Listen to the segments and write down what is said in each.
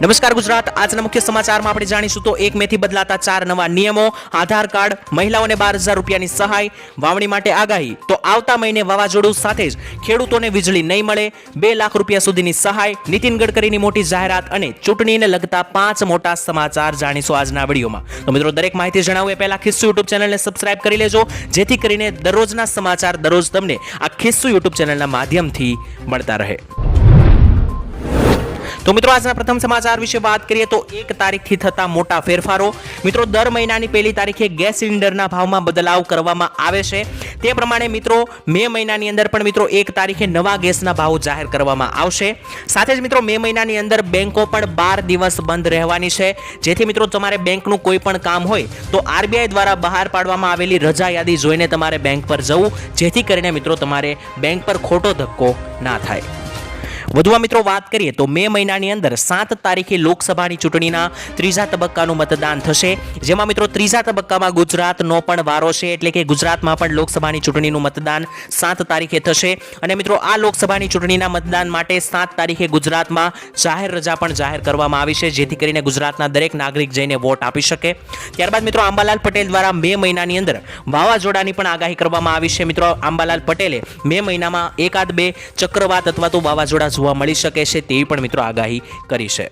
નમસ્કાર ગુજરાત. આજના મુખ્ય સમાચારમાં આપણે જાણીશું તો એક મેથી બદલાતા ચાર નવા નિયમો, આધાર કાર્ડ, મહિલાઓને બાર હજાર રૂપિયાની સહાય, વાવણી માટે આગાહી. તો આવતા મહિને વાવાઝોડું સાથે જ ખેડૂતોને વીજળી નહીં મળે, બે લાખ રૂપિયા સુધીની સહાય, નીતિન ગડકરીની મોટી જાહેરાત અને ચૂંટણીને લગતા પાંચ મોટા સમાચાર જાણીશું આજના વિડીયોમાં. તો મિત્રો, દરેક માહિતી જણાવું એ પહેલા ખિસ્સુ યુટ્યુબ ચેનલને સબસ્ક્રાઇબ કરી લેજો, જેથી કરીને દરરોજના સમાચાર દરરોજ તમને આ ખિસ્સુ યુટ્યુબ ચેનલના માધ્યમથી મળતા રહે. તો મિત્રો, આજના પ્રથમ સમાચાર વિશે વાત કરીએ તો એક તારીખથી થતા મોટા ફેરફારો. મિત્રો, દર મહિનાની પહેલી તારીખે ગેસ સિલિન્ડરના ભાવમાં બદલાવ કરવામાં આવે છે. તે પ્રમાણે મિત્રો, મે મહિનાની અંદર પણ મિત્રો એક તારીખે નવા ગેસના ભાવ જાહેર કરવામાં આવશે. સાથે જ મિત્રો, મે મહિનાની અંદર બેંકો પણ બાર દિવસ બંધ રહેવાની છે. જેથી મિત્રો, તમારે બેંકનું કોઈ પણ કામ હોય તો આરબીઆઈ દ્વારા બહાર પાડવામાં આવેલી રજા યાદી જોઈને તમારે બેંક પર જવું. જેથી કરીને મિત્રો, તમારે બેંક પર ખોટો ધક્કો ના થાય. વધુમાં મિત્રો વાત કરીએ તો મે મહિનાની અંદર સાત તારીખે લોકસભાની ચૂંટણીના ત્રીજા તબક્કાનું મતદાન થશે. જેમાં મિત્રો ત્રીજા તબક્કામાં ગુજરાતનો પણ વારો છે, એટલે કે ગુજરાતમાં પણ લોકસભાની ચૂંટણીનું મતદાન સાત તારીખે થશે. અને મિત્રો આ લોકસભાની ચૂંટણીના મતદાન માટે સાત તારીખે ગુજરાતમાં જાહેર રજા પણ જાહેર કરવામાં આવી છે, જેથી કરીને ગુજરાતના દરેક નાગરિક જઈને વોટ આપી શકે. ત્યારબાદ મિત્રો આંબાલાલ પટેલ દ્વારા મે મહિનાની અંદર વાવાઝોડાની પણ આગાહી કરવામાં આવી છે. મિત્રો આંબાલાલ પટેલે મે મહિનામાં એકાદ બે ચક્રવાત અથવા તો વાવાઝોડા જોવા મળી શકે છે તેવી પણ મિત્રો આગાહી કરી છે.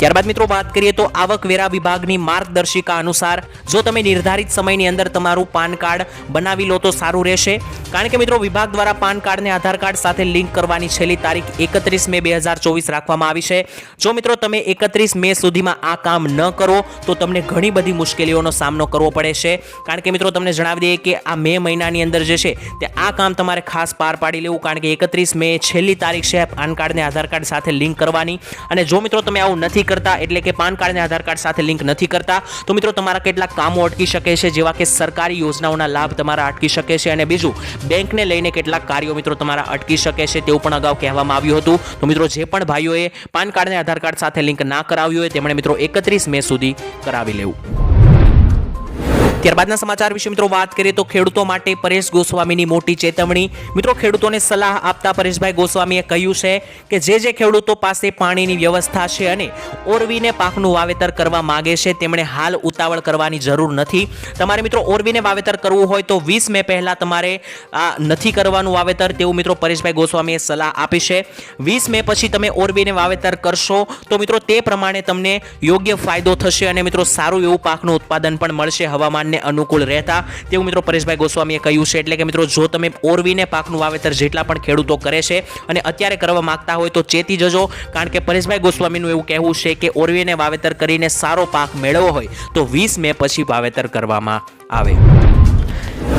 ત્યારબાદ મિત્રો વાત કરીએ તો આવકવેરા વિભાગની માર્ગદર્શિકા અનુસાર જો તમે નિર્ધારિત સમયની અંદર તમારું પાન કાર્ડ બનાવી લો તો સારું રહેશે. કારણ કે મિત્રો વિભાગ દ્વારા પાન કાર્ડને આધાર કાર્ડ સાથે લિંક કરવાની છેલ્લી તારીખ એકત્રીસ મે બે હજાર ચોવીસ રાખવામાં આવી છે. જો મિત્રો તમે એકત્રીસ મે સુધીમાં આ કામ ન કરો તો તમને ઘણી બધી મુશ્કેલીઓનો સામનો કરવો પડે છે. કારણ કે મિત્રો તમને જણાવી દઈએ કે આ મે મહિનાની અંદર જે છે તે આ કામ તમારે ખાસ પાર પાડી લેવું. કારણ કે એકત્રીસ મે છેલ્લી તારીખ છે પાન કાર્ડને આધાર કાર્ડ સાથે લિંક કરવાની. અને જો મિત્રો તમે આવું નથી કરતા, એટલે કે પાન કાર્ડને આધાર કાર્ડ સાથે લિંક નથી કરતા, તો મિત્રો તમારા કેટલાક કામો અટકી શકે છે, જેવા કે સરકારી યોજનાઓના લાભ તમારા અટકી શકે છે. અને બીજું, બેંકને લઈને કેટલાક કાર્યો મિત્રો તમારા અટકી શકે છે, તેવું પણ અગાઉ કહેવામાં આવ્યું હતું. તો મિત્રો જે પણ ભાઈઓએ પાન કાર્ડને આધાર કાર્ડ સાથે લિંક ના કરાવ્યું હોય, તેમણે મિત્રો એકત્રીસ મે સુધી કરાવી લેવું. ત્યારબાદના સમાચાર વિશે મિત્રો વાત કરીએ તો ખેડૂતો માટે પરેશ ગોસ્વામીની મોટી ચેતવણી. મિત્રો, ખેડૂતોને સલાહ આપતા પરેશભાઈ ગોસ્વામીએ કહ્યું છે કે જે જે ખેડૂતો પાસે પાણીની વ્યવસ્થા છે અને ઓરવીને પાકનું વાવેતર કરવા માગે છે, તેમણે હાલ ઉતાવળ કરવાની જરૂર નથી. તમારે મિત્રો ઓરવીને વાવેતર કરવું હોય તો વીસ મે પહેલાં તમારે આ નથી કરવાનું વાવેતર તેવું મિત્રો પરેશભાઈ ગોસ્વામીએ સલાહ આપી છે. વીસ મે પછી તમે ઓરવીને વાવેતર કરશો તો મિત્રો તે પ્રમાણે તમને યોગ્ય ફાયદો થશે અને મિત્રો સારું એવું પાકનું ઉત્પાદન પણ મળશે હવામાન ને અનુકૂળ રહેતા. તેવું મિત્રો પરેશભાઈ ગોસ્વામીએ કહ્યું છે, એટલે કે મિત્રો જો તમે ઓરવીને પાકનું વાવેતર જેટલા પણ ખેડૂતો કરે છે અને અત્યારે કરવા માંગતા હોય તો ચેતી જજો, કારણ કે પરેશભાઈ ગોસ્વામીનું એવું કહેવું છે કે ઓરવીને વાવેતર કરીને સારો પાક મેળવવો હોય તો વીસ મે પછી વાવેતર કરવામાં આવે.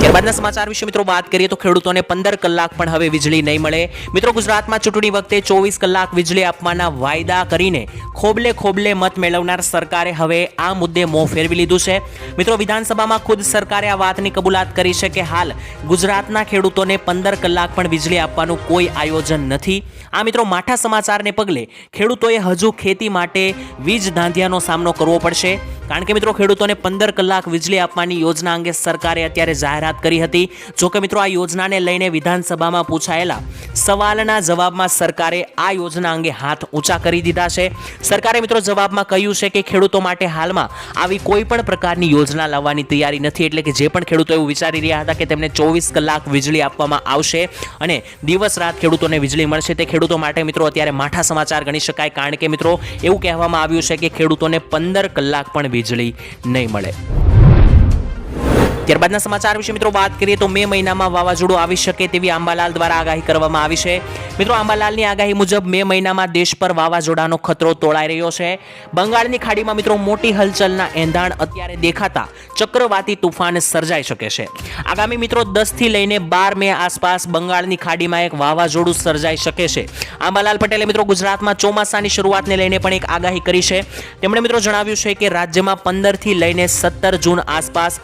ત્યારબાદના સમાચાર વિશે મિત્રો વાત કરીએ તો ખેડૂતોને પંદર કલાક પણ હવે વીજળી નહીં મળે. મિત્રો ગુજરાતમાં ચૂંટણી વખતે ચોવીસ કલાક વીજળી આપવાના વાયદા કરીને ખોબલે ખોબલે મત મેળવનાર સરકારે હવે આ મુદ્દે મોં ફેરવી લીધું છે. મિત્રો વિધાનસભામાં ખુદ સરકારે આ વાતની કબૂલાત કરી છે કે હાલ ગુજરાતના ખેડૂતોને પંદર કલાક પણ વીજળી આપવાનું કોઈ આયોજન નથી. આ મિત્રો માઠા સમાચારને પગલે ખેડૂતોએ હજુ ખેતી માટે વીજ ધાંધિયાનો સામનો કરવો પડશે. કારણ કે મિત્રો ખેડૂતોને પંદર કલાક વીજળી આપવાની યોજના અંગે સરકારે અત્યારે જાહેરાત કરી હતી. જોકે મિત્રો, આ યોજનાને લઈને વિધાનસભામાં પૂછાયેલા સવાલના જવાબમાં સરકારે આ યોજના અંગે હાથ ઊંચા કરી દીધા છે. સરકારે મિત્રો જવાબમાં કહ્યું છે કે ખેડૂતો માટે હાલમાં આવી કોઈ પણ પ્રકારની યોજના લાવવાની તૈયારી નથી. એટલે કે જે પણ ખેડૂતો એવું વિચારી રહ્યા હતા કે તેમને ચોવીસ કલાક વીજળી આપવામાં આવશે અને દિવસ રાત ખેડૂતોને વીજળી મળશે, તે ખેડૂતો માટે મિત્રો અત્યારે માઠા સમાચાર ગણી શકાય. કારણ કે મિત્રો, એવું કહેવામાં આવ્યું છે કે ખેડૂતોને પંદર કલાક પણ વીજળી નહીં મળે. ત્યારબાદના સમાચાર વિશે મિત્રો વાત કરીએ તો મે મહિનામાં વાવાઝોડું આવી શકે તેવી આંબાલાલ દ્વારા આગાહી કરવામાં આવી છે. મિત્રો, આંબાલાલની આગાહી મુજબ મે મહિનામાં દેશ પર વાવાઝોડાનો ખતરો તોળાઈ રહ્યો છે. બંગાળની ખાડીમાં મિત્રો મોટી હલચલના એંધાણ અત્યારે દેખાતા ચક્રવાતી તુફાન સર્જાઈ શકે છે. આગામી મિત્રો દસથી લઈને બાર મે આસપાસ બંગાળની ખાડીમાં એક વાવાઝોડું સર્જાઈ શકે છે. આંબાલાલ પટેલે મિત્રો ગુજરાતમાં ચોમાસાની શરૂઆતને લઈને પણ એક આગાહી કરી છે. તેમણે મિત્રો જણાવ્યું છે કે રાજ્યમાં પંદરથી લઈને સત્તર જૂન આસપાસ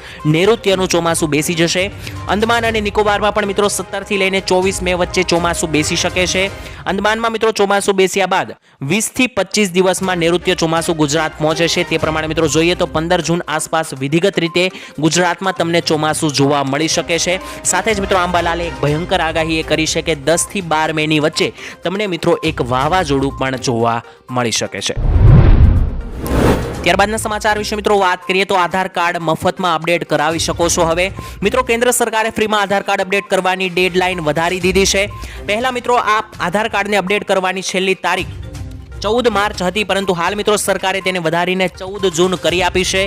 નૈઋત્યનું ચોમાસું બેસી જશે. અંદમાન અને નિકોબારમાં પણ મિત્રો સત્તરથી લઈને ચોવીસ મે વચ્ચે ચોમાસું બેસી શકે છે. અંદમાનમાં મિત્રો ચોમાસું બેસ્યા બાદ વીસથી પચીસ દિવસમાં નૈઋત્ય ચોમાસું ગુજરાત પહોંચે છે. તે પ્રમાણે મિત્રો જોઈએ તો પંદર જૂન આસપાસ વિધિગત રીતે ગુજરાતમાં તમને ચોમાસું જોવા મળી શકે છે. સાથે જ મિત્રો આંબાલાલે એક ભયંકર આગાહી એ કરી છે કે દસથી બાર મેની વચ્ચે તમને મિત્રો એક વાવાઝોડું પણ જોવા મળી શકે છે. ત્યારબાદના સમાચાર વિશે મિત્રો વાત કરીએ તો આધાર કાર્ડ મફતમાં અપડેટ કરાવી શકો છો હવે. મિત્રો, કેન્દ્ર સરકારે ફ્રીમાં આધાર કાર્ડ અપડેટ કરવાની ડેડલાઇન વધારી દીધી છે. પહેલા મિત્રો આ આધાર કાર્ડને અપડેટ કરવાની છેલ્લી તારીખ ચૌદ માર્ચ હતી, પરંતુ હાલ મિત્રો સરકારે તેને વધારીને ચૌદ જૂન કરી આપી છે.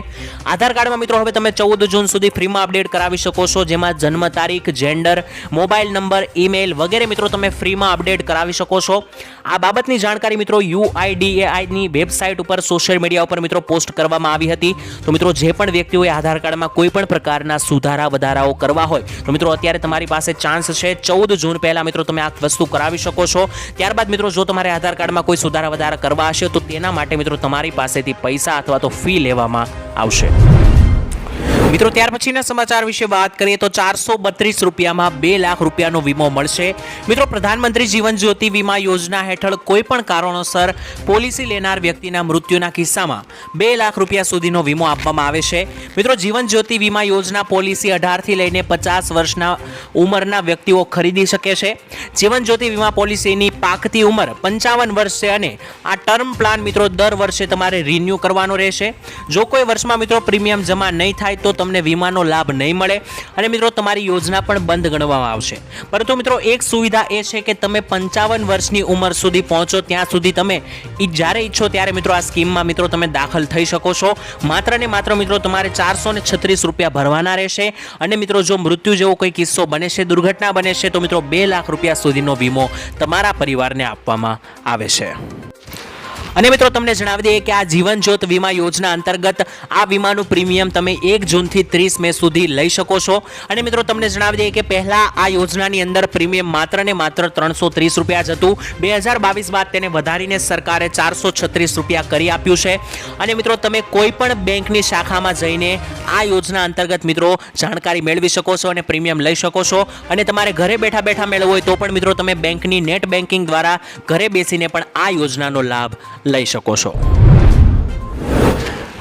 આધાર કાર્ડમાં મિત્રો, હવે તમે ચૌદ જૂન સુધી ફ્રીમાં અપડેટ કરાવી શકો છો, જેમાં જન્મ તારીખ, જેન્ડર, મોબાઈલ નંબર, ઈમેલ વગેરે મિત્રો તમે ફ્રીમાં અપડેટ કરાવી શકો છો. આ બાબતની જાણકારી મિત્રો યુઆઈડીએઆઈની વેબસાઇટ ઉપર સોશિયલ મીડિયા ઉપર મિત્રો પોસ્ટ કરવામાં આવી હતી. તો મિત્રો જે પણ વ્યક્તિઓએ આધાર કાર્ડમાં કોઈ પણ પ્રકારના સુધારા વધારાઓ કરવા હોય, તો મિત્રો અત્યારે તમારી પાસે ચાન્સ છે. ચૌદ જૂન પહેલાં મિત્રો તમે આ વસ્તુ કરાવી શકો છો. ત્યારબાદ મિત્રો જો તમારે આધાર કાર્ડમાં કોઈ સુધારા વધારા કરવા હશે, તો તેના માટે મિત્રો તમારી પાસેથી પૈસા અથવા તો ફી લેવામાં આવશે. મિત્રો, ત્યાર પછીના સમાચાર વિશે વાત કરીએ તો ચારસો બત્રીસ રૂપિયામાં બે લાખ રૂપિયાનો વીમો મળશે. મિત્રો, પ્રધાનમંત્રી જીવન જ્યોતિ વીમા યોજના હેઠળ કોઈ પણ કારણોસર પોલિસી લેનાર વ્યક્તિના મૃત્યુના કિસ્સામાં બે લાખ રૂપિયા સુધીનો વીમો આપવામાં આવે છે. મિત્રો, જીવન જ્યોતિ વીમા યોજના પોલિસી અઢારથી લઈને પચાસ વર્ષના ઉંમરના વ્યક્તિઓ ખરીદી શકે છે. જીવન જ્યોતિ વીમા પોલિસીની પાકતી ઉંમર પંચાવન વર્ષ છે અને આ ટર્મ પ્લાન મિત્રો, દર વર્ષે તમારે રિન્યૂ કરવાનો રહેશે. જો કોઈ વર્ષમાં મિત્રો પ્રીમિયમ જમા નહીં થાય તો તમને વીમાનો લાભ નહીં મળે. અને મિત્રો, તમારી યોજના પણ બંધ ગણવામાં આવશે. પરંતુ મિત્રો, એક સુવિધા એ છે કે તમે પંચાવન વર્ષની ઉંમર સુધી પહોંચો, ત્યાં સુધી તમે જ્યારે ઈચ્છો ત્યારે મિત્રો, આ સ્કીમમાં મિત્રો, તમે દાખલ થઈ શકો છો. માત્ર ને માત્ર મિત્રો, તમારે ચારસો ને છત્રીસ રૂપિયા ભરવાના રહેશે. અને મિત્રો, જો મૃત્યુ જેવો કોઈ કિસ્સો બને છે, દુર્ઘટના બને છે, તો મિત્રો, બે લાખ રૂપિયા સુધીનો વીમો તમારા પરિવારને આપવામાં આવે છે. અને મિત્રો, તમને જણાવી દઈએ કે આ જીવન જ્યોત વીમા યોજના અંતર્ગત આ વીમાનું પ્રીમિયમ તમે એક જૂનથી ત્રીસ મે સુધી લઈ શકો છો. અને મિત્રો, તમને જણાવી દઈએ કે પહેલા આ યોજનાની અંદર પ્રીમિયમ માત્ર ને માત્ર ત્રણસો ત્રીસ રૂપિયા જ હતું. બે હજાર બાવીસ બાદ તેને વધારીને સરકારે ચારસો છત્રીસ રૂપિયા કરી આપ્યું છે. અને મિત્રો, તમે કોઈ પણ બેંકની શાખામાં જઈને આ યોજના અંતર્ગત મિત્રો જાણકારી મેળવી શકો છો અને પ્રીમિયમ લઈ શકો છો. અને તમારે ઘરે બેઠા બેઠા મેળવવો હોય તો પણ મિત્રો, તમે બેંકની નેટ બેન્કિંગ દ્વારા ઘરે બેસીને પણ આ યોજનાનો લાભ લઈ શકો છો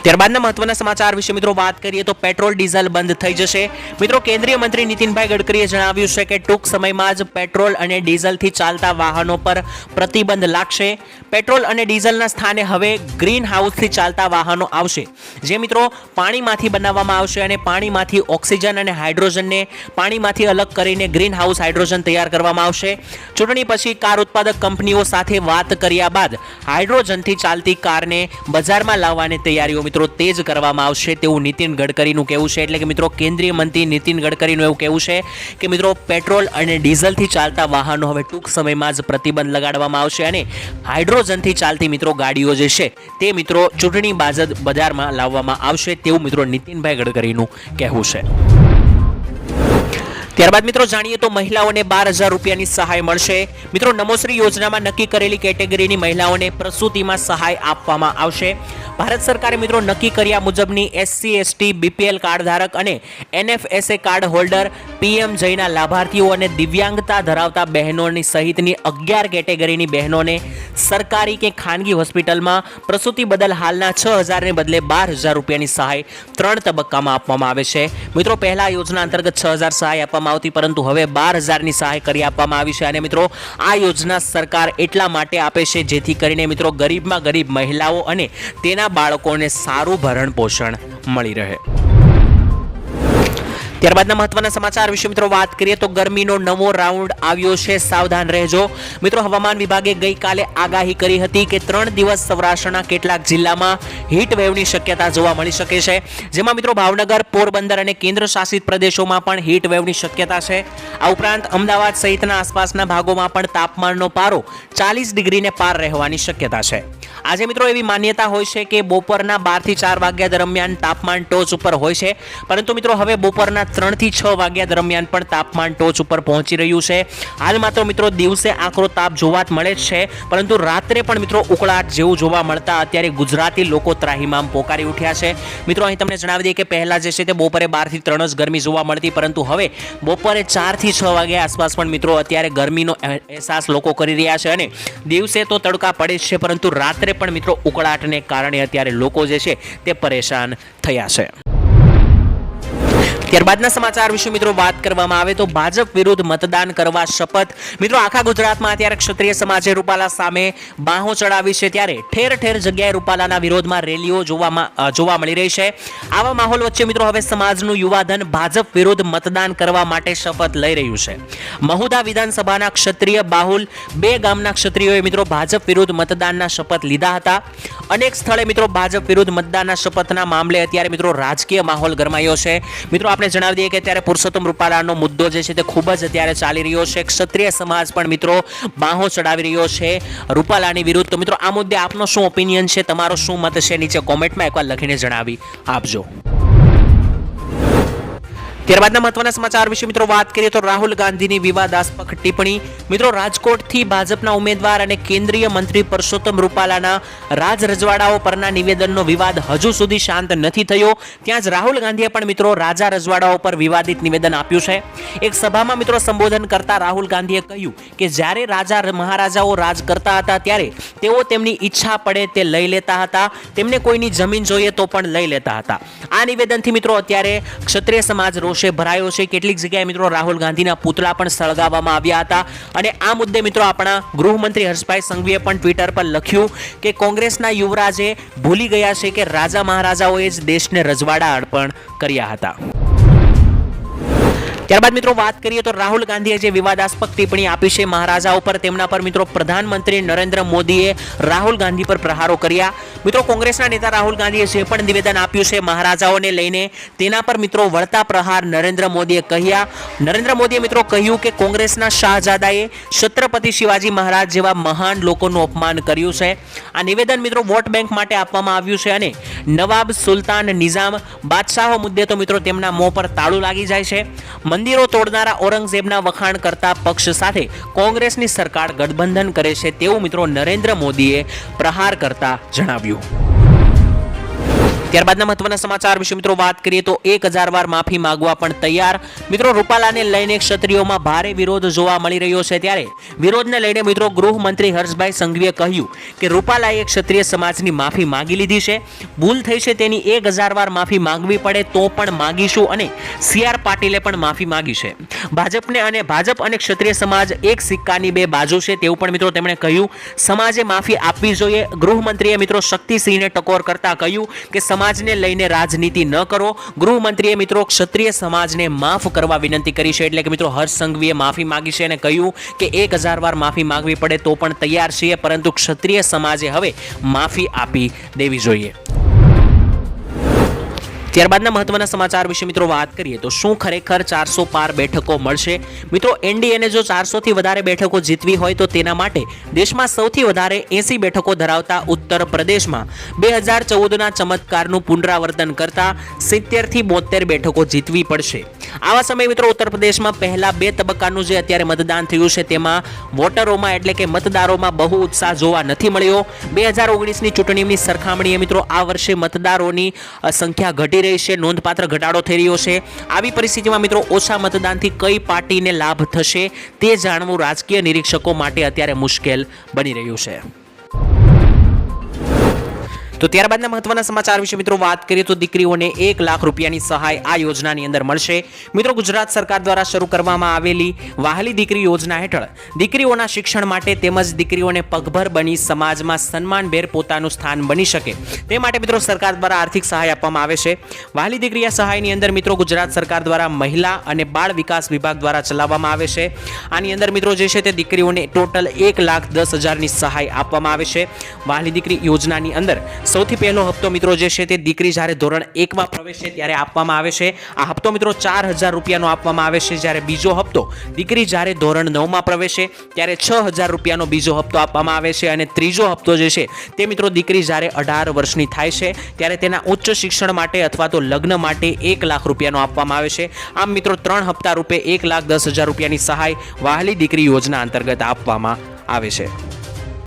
ત્યારબાદના મહત્વના સમાચાર વિશે મિત્રો વાત કરીએ તો પેટ્રોલ, ડીઝલ બંધ થઈ જશે. મિત્રો, કેન્દ્રીય મંત્રી નીતિનભાઈ ગડકરીએ જણાવ્યું છે કે ટૂંક સમયમાં જ પેટ્રોલ અને ડીઝલથી ચાલતા વાહનો પર પ્રતિબંધ લાગશે. પેટ્રોલ અને ડીઝલના સ્થાને હવે ગ્રીન હાઉસથી ચાલતા વાહનો આવશે. જે મિત્રો પાણીમાંથી બનાવવામાં આવશે અને પાણીમાંથી ઓક્સિજન અને હાઇડ્રોજનને પાણીમાંથી અલગ કરીને ગ્રીન હાઉસ હાઇડ્રોજન તૈયાર કરવામાં આવશે. ચૂંટણી પછી કાર ઉત્પાદક કંપનીઓ સાથે વાત કર્યા બાદ હાઇડ્રોજનથી ચાલતી કારને બજારમાં લાવવાની તૈયારીઓ મિત્રો તેજ કરવામાં આવશે તેવું નીતિન ગડકરીનું કહેવું છે. એટલે કે મિત્રો, કેન્દ્રીય મંત્રી નીતિન ગડકરીનું એવું કહેવું છે કે મિત્રો, પેટ્રોલ અને ડીઝલથી ચાલતા વાહનો હવે ટૂંક સમયમાં જ પ્રતિબંધ લગાડવામાં આવશે અને હાઇડ્રોજનથી ચાલતી મિત્રો ગાડીઓ જે છે, તે મિત્રો ચૂંટણી બાજત બજારમાં લાવવામાં આવશે તેવું મિત્રો નીતિનભાઈ ગડકરીનું કહેવું છે. ત્યારબાદ મિત્રો જાણીએ તો મહિલાઓને બાર હજાર રૂપિયાની સહાય મળશે. મિત્રો, નમોશ્રી યોજનામાં નક્કી કરેલી કેટેગરીની મહિલાઓને પ્રસૂતિમાં સહાય આપવામાં આવશે. ભારત સરકારે મિત્રો નક્કી કર્યા મુજબની એસસી, એસટી, બીપીએલ કાર્ડ ધારક અને એનએફએસએ કાર્ડ હોલ્ડર પીએમ જયના લાભાર્થીઓ અને દિવ્યાંગતા ધરાવતા બહેનોની સહિતની અગિયાર કેટેગરીની બહેનોને સરકારી કે ખાનગી હોસ્પિટલમાં પ્રસૂતિ બદલ હાલના છ હજારને બદલે બાર હજાર રૂપિયાની સહાય ત્રણ તબક્કામાં આપવામાં આવે છે. મિત્રો, પહેલા યોજના અંતર્ગત છ હજાર સહાય આપવામાં આવતી, પરંતુ હવે બાર હજારની સહાય કરી આપવામાં આવી છે. અને મિત્રો, આ યોજના સરકાર એટલા માટે આપે છે, જેથી કરીને મિત્રો, ગરીબમાં ગરીબ મહિલાઓ અને તેના બાળકોને સારું ભરણ પોષણ મળી રહે. ત્યારબાદના મહત્વના સમાચાર વિશે મિત્રો વાત કરીએ તો ગરમીનો નવો રાઉન્ડ આવ્યો છે. સાવધાન રહેજો. મિત્રો, હવામાન વિભાગે ગઈકાલે આગાહી કરી હતી કે ત્રણ દિવસ સૌરાષ્ટ્રના કેટલાક જિલ્લામાં હીટ વેવની શક્યતા જોવા મળી શકે છે. જેમાં મિત્રો ભાવનગર, પોરબંદર અને કેન્દ્ર શાસિત પ્રદેશોમાં પણ હીટ વેવની શક્યતા છે. આ ઉપરાંત અમદાવાદ સહિતના આસપાસના ભાગોમાં પણ તાપમાનનો પારો ચાલીસ ડિગ્રીને પાર રહેવાની શક્યતા છે. આજે મિત્રો એવી માન્યતા હોય છે કે બપોરના બારથી ચાર વાગ્યા દરમિયાન તાપમાન ટોચ ઉપર હોય છે. પરંતુ મિત્રો, હવે બપોરના ત્રણથી છ વાગ્યા દરમિયાન પણ તાપમાન ટોચ ઉપર પહોંચી રહ્યું છે. હાલમાં તો મિત્રો દિવસે આકરો તાપ જોવા મળે છે, પરંતુ રાત્રે પણ મિત્રો ઉકળાટ જેવું જોવા મળતા અત્યારે ગુજરાતી લોકો ત્રાહિમામ પોકારી ઉઠ્યા છે. મિત્રો, અહીં તમને જણાવી દઈએ કે પહેલા જે છે તે બપોરે બારથી ત્રણ જ ગરમી જોવા મળતી, પરંતુ હવે બપોરે ચારથી છ વાગ્યા આસપાસ પણ મિત્રો અત્યારે ગરમીનો અહેસાસ લોકો કરી રહ્યા છે અને દિવસે તો તડકા પડે છે, પરંતુ રાત્રે પણ મિત્રો ઉકળાટને કારણે અત્યારે લોકો જે છે તે પરેશાન થયા છે. ત્યારબાદના સમાચાર વિશે મિત્રો વાત કરવામાં આવે તો ભાજપ વિરુદ્ધ મતદાન કરવા શપથ. મિત્રો, આખા ગુજરાતમાં અત્યારે ક્ષત્રિય સમાજે રૂપાલા સામે બાહો ચડાવી છે ત્યારે ઠેર ઠેર જગ્યાએ રૂપાલાના વિરોધમાં રેલીઓ જોવામાં જોવા મળી રહી છે. આવા માહોલ વચ્ચે મિત્રો હવે સમાજનું યુવાધન ભાજપ વિરુદ્ધ મતદાન કરવા માટે શપથ લઈ રહ્યું છે. મહુદા વિધાનસભાના ક્ષત્રિય બાહુલ, બે ગામના ક્ષત્રિયોએ મિત્રો ભાજપ વિરુદ્ધ મતદાનના શપથ લીધા હતા. અનેક સ્થળે મિત્રો ભાજપ વિરુદ્ધ મતદાનના શપથના મામલે અત્યારે મિત્રો રાજકીય માહોલ ગરમાયો છે. મિત્રો આપણે જણાવી દઈએ કે અત્યારે પુરુષોત્તમ રૂપાલાનો મુદ્દો જે છે તે ખૂબ જ અત્યારે ચાલી રહ્યો છે. ક્ષત્રિય સમાજ પણ મિત્રો બાહો ચડાવી રહ્યો છે રૂપાલાની વિરુદ્ધ. તો મિત્રો, આ મુદ્દે આપનો શું ઓપિનિયન છે? તમારો શું મત છે? નીચે કોમેન્ટમાં એકવાર લખીને જણાવી આપજો. ત્યારબાદના મહત્વના સમાચાર વિશે મિત્રો વાત કરીએ તો રાહુલ ગાંધીની વિવાદાસ્પદ ટિપ્પણી. મિત્રો રાજકોટથી ભાજપના ઉમેદવાર અને કેન્દ્રીય મંત્રી પરસોત્તમ રૂપાલાના રાજ રજવાડાઓ પરના નિવેદનનો વિવાદ હજુ સુધી શાંત નથી થયો. ત્યાં જ રાહુલ ગાંધીએ પણ મિત્રો રાજા રજવાડાઓ પર વિવાદિત નિવેદન આપ્યું છે. એક સભામાં મિત્રો સંબોધન કરતા રાહુલ ગાંધીએ કહ્યું કે જ્યારે રાજા મહારાજાઓ રાજ કરતા હતા ત્યારે તેઓ તેમની ઈચ્છા પડે તે લઈ લેતા હતા. તેમને કોઈની જમીન જોઈએ તો પણ લઈ લેતા હતા. આ નિવેદનથી મિત્રો અત્યારે ક્ષત્રિય સમાજ રોષે ભરાયો છે. કેટલીક જગ્યાએ મિત્રો રાહુલ ગાંધીના પુતળા પણ સળગાવવામાં આવ્યા હતા. અને આ મુદ્દે મિત્રો આપણા ગૃહમંત્રી હર્ષભાઈ સંઘવીએ પણ ટ્વિટર પર લખ્યું કે કોંગ્રેસના યુવરાજે ભૂલી ગયા છે કે રાજા મહારાજાઓએ જ દેશને રજવાડા અર્પણ કર્યા હતા. ત્યારબાદ મિત્રો વાત કરીએ તો રાહુલ ગાંધીએ જે વિવાદાસ્પદ ટિપ્પણી આપી છે મહારાજા ઉપર, તેમના પર મિત્રો પ્રધાનમંત્રી નરેન્દ્ર મોદીએ રાહુલ ગાંધી પર પ્રહારો કર્યા. મિત્રો કોંગ્રેસના નેતા રાહુલ ગાંધીએ જે પણ નિવેદન આપ્યું છે મહારાજાઓને લઈને, તેના પર મિત્રો વળતા પ્રહાર નરેન્દ્ર મોદીએ કહ્યા. નરેન્દ્ર મોદીએ મિત્રો કહ્યું કે કોંગ્રેસના શાહજાદાએ છત્રપતિ શિવાજી મહારાજ જેવા મહાન લોકોનું અપમાન કર્યું છે. આ નિવેદન મિત્રો વોટ બેંક માટે આપવામાં આવ્યું છે અને નવાબ સુલતાન નિઝામ બાદશાહો મુદ્દે તો મિત્રો તેમના મોં પર તાળું લાગી જાય છે. મંદિરો તોડનારા ઔરંગઝેબના વખાણ કરતા પક્ષ સાથે કોંગ્રેસની સરકાર ગઠબંધન કરે છે તેવું મિત્રો નરેન્દ્ર મોદીએ પ્રહાર કરતા જણાવ્યું. ત્યારબાદના મહત્વના સમાચાર વિશે મિત્રો વાત કરીએ તો એક વાર માફી માંગવા પણ તૈયાર. મિત્રો રૂપાલાને લઈને ક્ષત્રિયોમાં ભારે વિરોધ જોવા મળી રહ્યો છે ત્યારે વિરોધને લઈને મિત્રો ગૃહમંત્રી હર્ષભાઈ સંઘવીએ કહ્યું કે રૂપાલાએ ક્ષત્રિય સમાજની માફી માંગી લીધી છે. ભૂલ થઈ છે તેની એક વાર માફી માંગવી પડે તો પણ માંગીશું અને સી આર પાટીલે પણ માફી માંગી છે. ભાજપને અને ભાજપ અને ક્ષત્રિય સમાજ એક સિક્કાની બે બાજુ છે તેવું પણ મિત્રો તેમણે કહ્યું. સમાજે માફી આપવી જોઈએ. ગૃહમંત્રીએ મિત્રો શક્તિસિંહને ટકોર કરતા કહ્યું કે સમાજને લઈને રાજનીતિ ન કરો. ગૃહમંત્રીએ મિત્રો ક્ષત્રિય સમાજને માફ કરવા વિનંતી કરી છે. એટલે કે મિત્રો હર્ષ સંઘવીએ માફી માગી છે અને કહ્યું કે એક હજાર વાર માફી માંગવી પડે તો પણ તૈયાર છીએ. પરંતુ ક્ષત્રિય સમાજે હવે માફી આપી દેવી જોઈએ. ત્યારબાદના મહત્વના સમાચાર વિશે મિત્રો વાત કરીએ તો શું ખરેખર ચારસો પાર બેઠકો મળશે? મિત્રો, એનડીએને જો ચારસોથી વધારે બેઠકો જીતવી હોય તો તેના માટે દેશમાં સૌથી વધારે એસી બેઠકો ધરાવતા ઉત્તર પ્રદેશમાં બે હજાર ચૌદના ચમત્કારનું પુનરાવર્તન કરતા સિત્તેરથી બોતેર બેઠકો જીતવી પડશે. આવા સમયે મિત્રો ઉત્તર પ્રદેશમાં પહેલા બે તબક્કાનું જે અત્યારે મતદાન થયું છે, તેમાં વોટરોમાં એટલે કે મતદારોમાં બહુ ઉત્સાહ જોવા નથી મળ્યો. બે હજાર ઓગણીસની ચૂંટણીની સરખામણીએ મિત્રો આ વર્ષે મતદારોની સંખ્યા ઘટી રહી છે, નોંધપાત્ર ઘટાડો થઈ રહ્યો છે. આવી પરિસ્થિતિમાં મિત્રો ઓછા મતદાનથી કઈ પાર્ટીને લાભ થશે તે જાણવું રાજકીય નિરીક્ષકો માટે અત્યારે મુશ્કેલ બની રહ્યું છે. તો ત્યારબાદના મહત્વના સમાચાર વિશે મિત્રો વાત કરીએ તો દીકરીઓને એક લાખ રૂપિયાની સહાય આ યોજનાની અંદર મળશે. મિત્રો ગુજરાત સરકાર દ્વારા શરૂ કરવામાં આવેલી વાહલી દીકરી યોજના હેઠળ દીકરીઓના શિક્ષણ માટે તેમજ દીકરીઓને પગભર બની સમાજમાં સન્માનભેર પોતાનું સ્થાન બની શકે તે માટે મિત્રો સરકાર દ્વારા આર્થિક સહાય આપવામાં આવે છે. વાહલી દીકરી આ સહાયની અંદર મિત્રો ગુજરાત સરકાર દ્વારા મહિલા અને બાળ વિકાસ વિભાગ દ્વારા ચલાવવામાં આવે છે. આની અંદર મિત્રો જે છે તે દીકરીઓને ટોટલ એક લાખ દસ હજારની સહાય આપવામાં આવે છે. વાહલી દીકરી યોજનાની અંદર સૌથી પહેલો હપ્તો મિત્રો જે છે તે દીકરી જ્યારે ધોરણ એકમાં પ્રવેશે ત્યારે આપવામાં આવે છે. આ હપ્તો મિત્રો ચાર હજાર રૂપિયાનો આપવામાં આવે છે જ્યારે બીજો હપ્તો દીકરી જ્યારે ધોરણ નવમાં પ્રવેશે ત્યારે છ હજાર રૂપિયાનો બીજો હપ્તો આપવામાં આવે છે અને ત્રીજો હપ્તો જે છે તે મિત્રો દીકરી જ્યારે અઢાર વર્ષની થાય છે ત્યારે તેના ઉચ્ચ શિક્ષણ માટે અથવા તો લગ્ન માટે એક લાખ રૂપિયાનો આપવામાં આવે છે. આમ મિત્રો ત્રણ હપ્તા રૂપે એક લાખ દસ હજાર રૂપિયાની સહાય વહાલી દીકરી યોજના અંતર્ગત આપવામાં આવે છે.